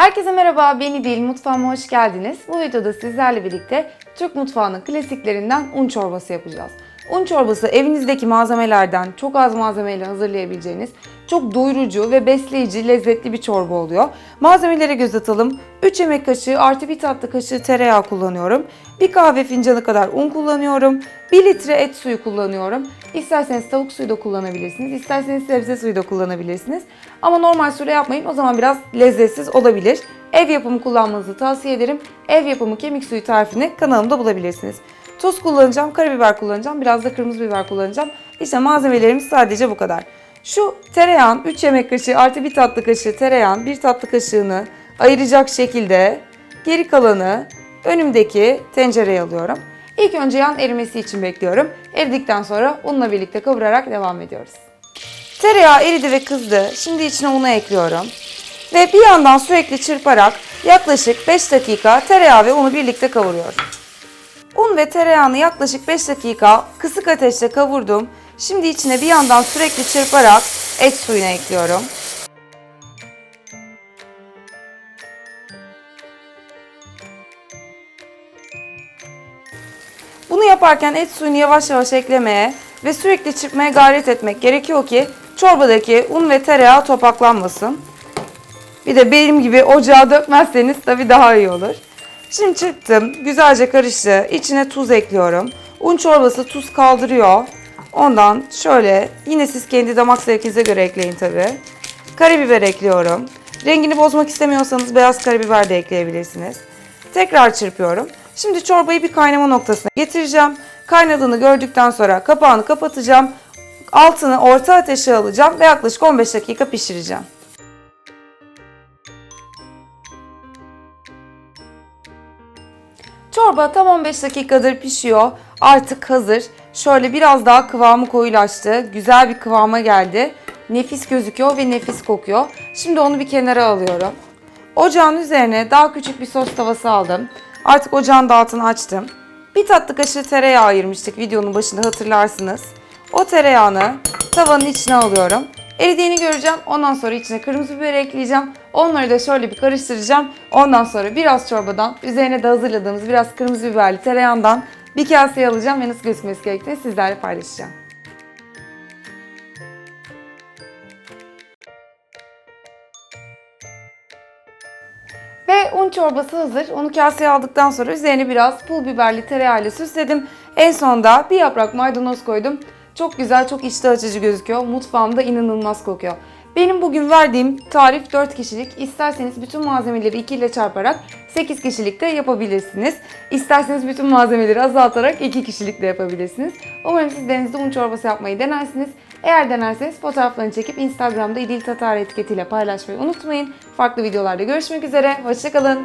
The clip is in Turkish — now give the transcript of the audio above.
Herkese merhaba, beni Dil Mutfağıma hoş geldiniz. Bu videoda sizlerle birlikte Türk mutfağının klasiklerinden un çorbası yapacağız. Un çorbası evinizdeki malzemelerden çok az malzemeyle hazırlayabileceğiniz çok doyurucu ve besleyici, lezzetli bir çorba oluyor. Malzemelere göz atalım. 3 yemek kaşığı artı 1 tatlı kaşığı tereyağı kullanıyorum. 1 kahve fincanı kadar un kullanıyorum. 1 litre et suyu kullanıyorum. İsterseniz tavuk suyu da kullanabilirsiniz. isterseniz sebze suyu da kullanabilirsiniz. Ama normal suyla yapmayın. O zaman biraz lezzetsiz olabilir. Ev yapımı kullanmanızı tavsiye ederim. Ev yapımı kemik suyu tarifini kanalımda bulabilirsiniz. Tuz kullanacağım, karabiber kullanacağım, biraz da kırmızı biber kullanacağım. İşte malzemelerimiz sadece bu kadar. Şu tereyağın 3 yemek kaşığı artı 1 tatlı kaşığı tereyağın 1 tatlı kaşığını ayıracak şekilde geri kalanı önümdeki tencereye alıyorum. İlk önce yağın erimesi için bekliyorum. Eridikten sonra unla birlikte kavurarak devam ediyoruz. Tereyağı eridi ve kızdı. Şimdi içine unu ekliyorum. Ve bir yandan sürekli çırparak yaklaşık 5 dakika tereyağı ve unu birlikte kavuruyorum. Un ve tereyağını yaklaşık 5 dakika kısık ateşte kavurdum. Şimdi içine bir yandan sürekli çırparak et suyunu ekliyorum. Bunu yaparken et suyunu yavaş yavaş eklemeye ve sürekli çırpmaya gayret etmek gerekiyor ki çorbadaki un ve tereyağı topaklanmasın. Bir de benim gibi ocağa dökmezseniz tabii daha iyi olur. Şimdi çırptım. Güzelce karıştı. İçine tuz ekliyorum. Un çorbası tuz kaldırıyor. Ondan şöyle yine siz kendi damak zevkinize göre ekleyin tabii. Karabiber ekliyorum. Rengini bozmak istemiyorsanız beyaz karabiber de ekleyebilirsiniz. Tekrar çırpıyorum. Şimdi çorbayı bir kaynama noktasına getireceğim. Kaynadığını gördükten sonra kapağını kapatacağım. Altını orta ateşe alacağım ve yaklaşık 15 dakika pişireceğim. Çorba tam 15 dakikadır pişiyor. Artık hazır. Şöyle biraz daha kıvamı koyulaştı. Güzel bir kıvama geldi. Nefis gözüküyor ve nefis kokuyor. Şimdi onu bir kenara alıyorum. Ocağın üzerine daha küçük bir sos tavası aldım. Artık ocağın da altını açtım. Bir tatlı kaşığı tereyağı ayırmıştık videonun başında hatırlarsınız. O tereyağını tavanın içine alıyorum. Eridiğini göreceğim. Ondan sonra içine kırmızı biber ekleyeceğim. Onları da şöyle bir karıştıracağım. Ondan sonra biraz çorbadan, üzerine de hazırladığımız biraz kırmızı biberli tereyağından bir kaseye alacağım ve nasıl gözükmesi gerektiğini sizlerle paylaşacağım. Ve un çorbası hazır. Onu kaseye aldıktan sonra üzerine biraz pul biberli tereyağıyla süsledim. En sonda bir yaprak maydanoz koydum. Çok güzel, çok iştah açıcı gözüküyor. Mutfağımda inanılmaz kokuyor. Benim bugün verdiğim tarif 4 kişilik. İsterseniz bütün malzemeleri 2 ile çarparak 8 kişilik de yapabilirsiniz. İsterseniz bütün malzemeleri azaltarak 2 kişilik de yapabilirsiniz. Umarım siz de evinizde un çorbası yapmayı denersiniz. Eğer denerseniz fotoğraflarını çekip Instagram'da İdil Tatar etiketiyle paylaşmayı unutmayın. Farklı videolarda görüşmek üzere. Hoşçakalın.